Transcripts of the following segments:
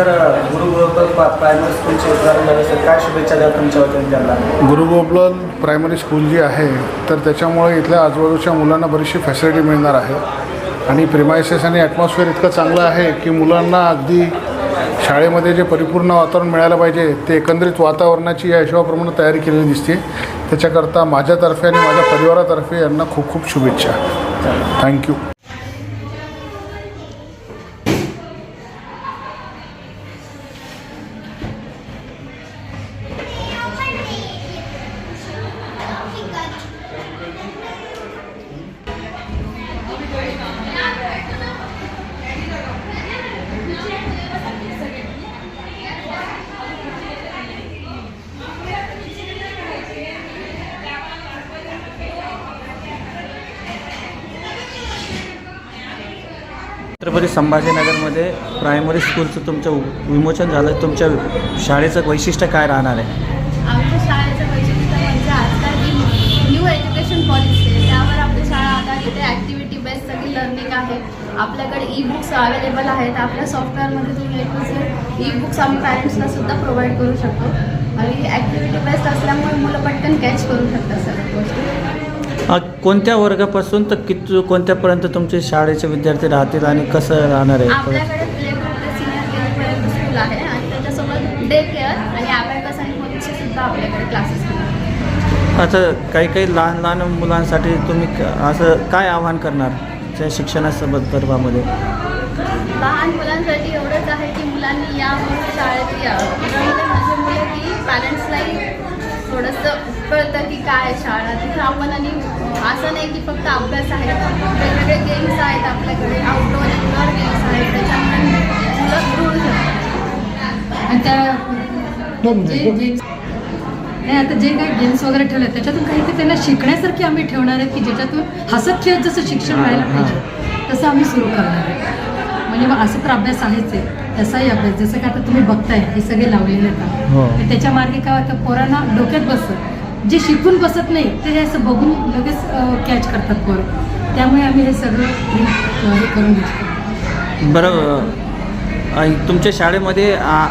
Sir गुरुगोपाल पा- primary स्कूलचे उद्घाटन झाले सर काय शुभेच्छा द्याल तुमच्या वतीने त्यांना? गुरुगोपाल प्रायमरी स्कूल जी आहे तर त्याच्यामुळे इथल्या आजूबाजूच्या मुलांना बरीचशी फॅसिलिटी मिळणार आहे. आणि प्रिमायसेस आणि ॲटमॉस्फिअर इतकं चांगलं आहे की मुलांना अगदी शाळेमध्ये जे परिपूर्ण वातावरण मिळायला पाहिजे ते एकंदरीत वातावरणाची या हिशोबाप्रमाणे तयारी केलेली दिसते. त्याच्याकरता माझ्यातर्फे आणि माझ्या परिवारातर्फे यांना खूप खूप शुभेच्छा. थँक्यू छत्रपती संभाजीनगरमध्ये प्रायमरी स्कूलचं तुमचं विमोचन झालं. तुमच्या शाळेचं वैशिष्ट्य काय राहणार आहे? आमच्या शाळेचं वैशिष्ट्य म्हणजे आजकाल जी न्यू एज्युकेशन पॉलिसी आहे त्यावर आपली शाळा आधारित आहे. ॲक्टिव्हिटी बेस्ड सगळी लर्निंग आहे. आपल्याकडे ई बुक्स अवेलेबल आहेत. आपल्या सॉफ्टवेअरमध्ये तुम्ही एक ई बुक्स आम्ही पॅरेंट्सला सुद्धा प्रोव्हाइड करू शकतो. आणि ॲक्टिव्हिटी बेस्ड असल्यामुळे मुलं पटकन कॅच करू शकतात सगळ्या गोष्टी. कोणत्या वर्गापासून तर किती कोणत्यापर्यंत तुमचे शाळेचे विद्यार्थी राहतील आणि कसं राहणार आहे? आपल्याकडे प्ले ग्रुप ते सिनियर स्कूल आहे आणि त्याच्यासोबत डे केअर आणि ॲबॅकस आणि सुद्धा आपल्याकडे क्लासेस आता काही काही लहान लहान मुलांसाठी तुम्ही क- असं काय आव्हान करणार त्या शिक्षणासंदर्भामध्ये लहान मुलांसाठी एवढंच आहे की मुलांनी या शाळेत यावं त्याच्यामध्ये मुलं की पॅरेंट्सलाही थोडंसं कळतं की काय आहे शाळा. तिथं आपण आणि असं नाही की फक्त अभ्यास आहे. वेगवेगळे गेम्स आहेत आपल्याकडे. आउटडोअर इनडोअर गेम्स आहेत. त्याच्यामुळे मुलं जुळू शकतात आणि त्या जे जे नाही आता जे काही गेम्स वगैरे ठेवले आहेत, त्याच्यातून काहीतरी त्यांना शिकण्यासारखी आम्ही ठेवणार आहेत की ज्याच्यातून हसत खेळत जसं शिक्षण व्हायला पाहिजे तसं आम्ही सुरू करणार आहे. म्हणजे मग असं तर अभ्यास आहेच आहे. तसाही अभ्यास जसं की आता तुम्ही बघताय हे सगळे लावलेले आहेत हो. त्याच्या मार्गे काय होतं पोरांना डोक्यात बसतं जे शिकून बसत नाही ते हे असं बघून लगेच कॅच करतात पोरं. त्यामुळे आम्ही हे सगळं हे हे करून घेतो बरं अ, तुमच्या शाळेमध्ये आ,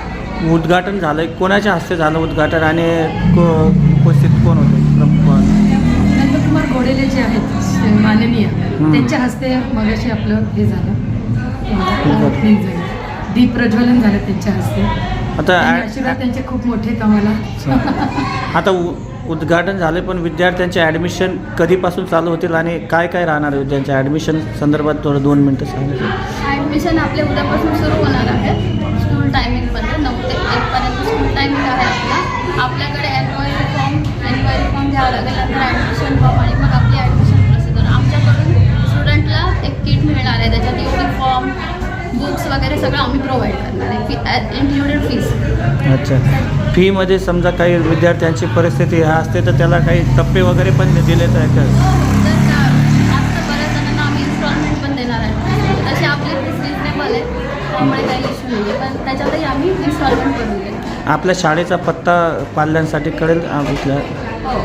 उद्घाटन झालं कोणाच्या हस्ते झालं उद्घाटन आणि को उपस्थित कोण होते? प्रमुख? नंदकुमार घोडेले जे आहेत माननीय त्यांच्या हस्ते मगाशी आपलं हे झालं. opening झालं. दीप प्रज्वलन झालं त्यांच्या हस्ते. आता आशीर्वाद त्यांचे खूप मोठे आहेत आम्हाला आता उ उद्घाटन झाले पण विद्यार्थ्यांचे ॲडमिशन कधीपासून चालू होतील आणि काय काय राहणार आहे त्यांच्या ॲडमिशन संदर्भात थोडं दोन मिनटं सांगितलं ॲडमिशन आपले उद्यापासून सुरू होणार आहे. स्कूल टायमिंगपर्यंत नऊ ते एकपर्यंत स्कूल टायमिंग आहे आपला. आपल्याकडे एन्क्वायरी फॉर्म एन्क्वायरी फॉर्म घ्यावा लागेल नंतर ॲडमिशन फॉर्म आणि मग आपली ॲडमिशन प्रोसिजर आमच्याकडून स्टुडंटला एक किट मिळणार आहे. त्याच्यात युनिफॉर्म बुक्स वगैरे सगळं आम्ही प्रोव्हाइड करणार आहे. फी इन्क्लुडेड फीस अच्छा. फीमध्ये समजा काही विद्यार्थ्यांची परिस्थिती ह्या असते तर त्याला काही टप्पे वगैरे पण का? तर त्या- आता बऱ्याच जणांना आम्ही इन्स्टॉलमेंट पण देणार आहे. तशी आपली फीस रिजनेबल आहे त्यामुळे काही इश्यू नाही पण त्याच्यातही आम्ही इन्स्टॉलमेंट आपल्या शाळेचा पत्ता पाल्यांसाठी कळेल आ, इथल्या हो.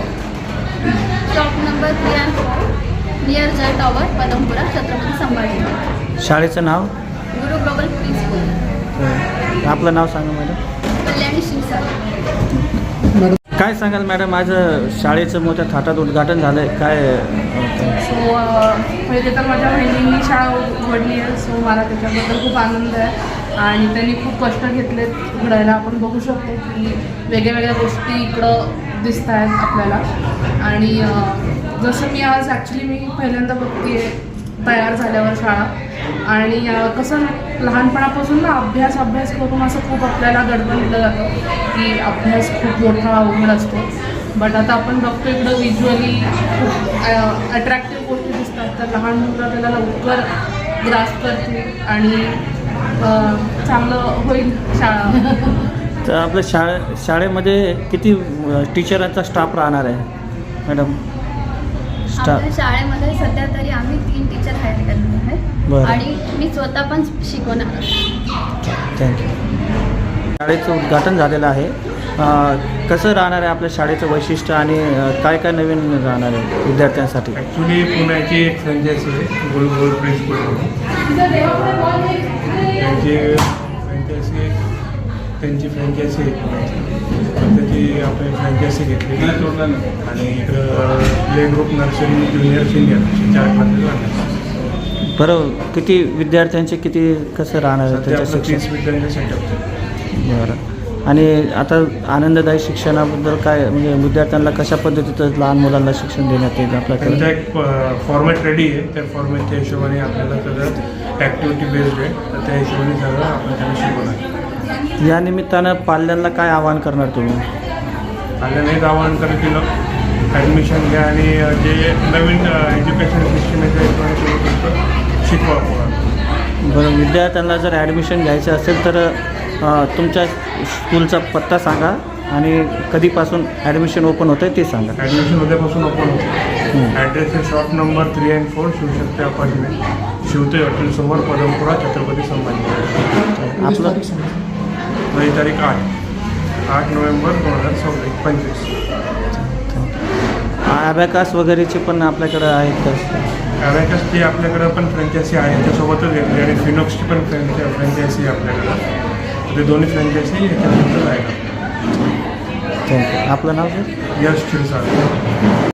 Shop number three and four near Jay tower Padampura Chhatrapati Sambhaji शाळेचं नाव? ग्लोबल आपलं नाव सांगा मॅडम. कल्याणी शिवसागर काय सांगाल मॅडम माझं शाळेचं मोठ्या थाटात उद्घाटन झालं आहे काय सो पहिले तर माझ्या बहिणींनी शाळा उघडली आहे सो मला त्याच्याबद्दल खूप आनंद आहे. आणि त्यांनी खूप कष्ट घेतलेत उघडायला. आपण बघू शकतो की वेगळ्या वेगळ्या गोष्टी इकडं दिसत आहेत आपल्याला. आणि जसं मी आज ॲक्च्युली मी पहिल्यांदा बघते तयार झाल्यावर शाळा. आणि कसं लहानपणापासून ना अभ्यास अभ्यास करून असं खूप आपल्याला गडबडलं जातं की अभ्यास खूप मोठा अवघड असतो. बट आता आपण बघतो इकडं व्हिज्युअली खूप अट्रॅक्टिव्ह गोष्टी दिसतात. तर लहान मुलं त्याला लवकर ग्रास करतील आणि चांगलं होईल शाळा. तर आपल्या शाळे शाळेमध्ये किती टीचरांचा स्टाफ राहणार आहे मॅडम आपल्या शाळेमध्ये सध्या तरी आम्ही तीन टीचर हायर करणार बरं. आहे आणि मी स्वतः पण शिकवणार. थँक्यू शाळेचं उद्घाटन झालेलं आहे. अं, कसं राहणार आहे आपल्या शाळेचं वैशिष्ट्य आणि काय काय नवीन राहणार आहे विद्यार्थ्यांसाठी? ॲक्च्युली पुण्याची एक फ्रँचायसी आहे गोल गोल प्रिन्स स्कूल म्हणून. त्यांची फ्रँचायसी त्यांची फ्रँचायसी आहे आपण फ्रँचायसी घेतली आणि इकडं play group nursery junior senior असे चार क्लासेस राहणार बरं किती विद्यार्थ्यांचे किती कसं राहणार आहे सध्या त्याचं आपलं शिक्षण? तीस विद्यार्थी सेटअप बरं. आणि आता आनंददायी शिक्षणाबद्दल काय म्हणजे विद्यार्थ्यांना कशा पद्धतीचं लहान मुलांना शिक्षण देण्यात येईल त्यांचा आपल्याकडे एक फॉर्मॅट रेडी आहे. त्या फॉर्मॅटच्या हिशोबाने आपल्याला सगळं ॲक्टिव्हिटी बेस्ड आहे. तर त्या हिशोबाने सगळं आपण त्यांना शिकवणार. या निमित्तानं पाल्यांना काय आवाहन करणार तुम्ही? आल्याने एक आवाहन करेल की ॲडमिशन घ्या आणि जे नवीन एज्युकेशन सिस्टम आहे तुमचं शिकवा. बरं विद्यार्थ्यांना जर ॲडमिशन घ्यायचं असेल तर तुमच्या स्कूलचा पत्ता सांगा आणि कधीपासून ॲडमिशन ओपन होतं आहे ते सांगा. ॲडमिशन उद्यापासून ओपन होतं. ॲड्रेस आहे shop number three and four Shivshakti apartment Shivte हॉटेलसमोर Padampura Chhatrapati Sambhaji आपलं तारीख आठ. आठ नोव्हेंबर दोन हजार सव्वीस पंचवीस ॲबॅकास वगैरेचे पण आपल्याकडं आहेत का? अवॅकस ती आपल्याकडं पण फ्रँचायसी आहे. त्यासोबतच घेतली आणि फिनॉक्सची पण फ्रँचा फ्रँचायसी आपल्याकडं. तर ते दोन्ही फ्रँचायसी याच्यानंतर आहे. थँक्यू. आपलं नाव सर? यश क्षीरसागर